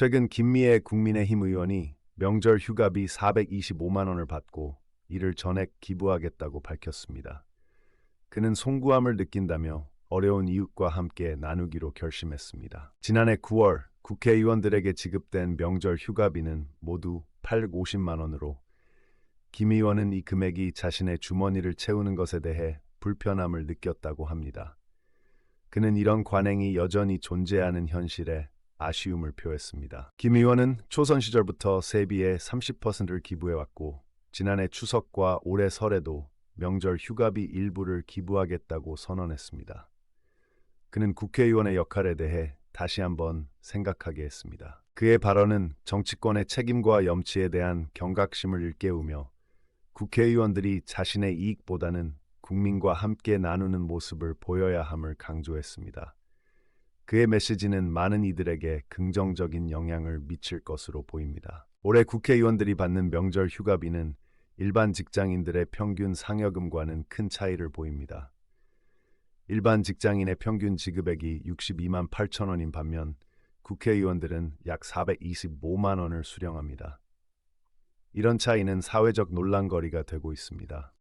최근 김미애 국민의힘 의원이 명절 휴가비 425만 원을 받고 이를 전액 기부하겠다고 밝혔습니다. 그는 송구함을 느낀다며 어려운 이웃과 함께 나누기로 결심했습니다. 지난해 9월 국회의원들에게 지급된 명절 휴가비는 모두 850만 원으로 김 의원은 이 금액이 자신의 주머니를 채우는 것에 대해 불편함을 느꼈다고 합니다. 그는 이런 관행이 여전히 존재하는 현실에 아쉬움을 표했습니다. 김 의원은 초선 시절부터 세비의 30%를 기부해왔고 지난해 추석과 올해 설에도 명절 휴가비 일부를 기부하겠다고 선언했습니다. 그는 국회의원의 역할에 대해 다시 한번 생각하게 했습니다. 그의 발언은 정치권의 책임과 염치에 대한 경각심을 일깨우며 국회의원들이 자신의 이익보다는 국민과 함께 나누는 모습을 보여야 함을 강조했습니다. 그의 메시지는 많은 이들에게 긍정적인 영향을 미칠 것으로 보입니다. 올해 국회의원들이 받는 명절 휴가비는 일반 직장인들의 평균 상여금과는 큰 차이를 보입니다. 일반 직장인의 평균 지급액이 62만 8천 원인 반면 국회의원들은 약 425만 원을 수령합니다. 이런 차이는 사회적 논란거리가 되고 있습니다.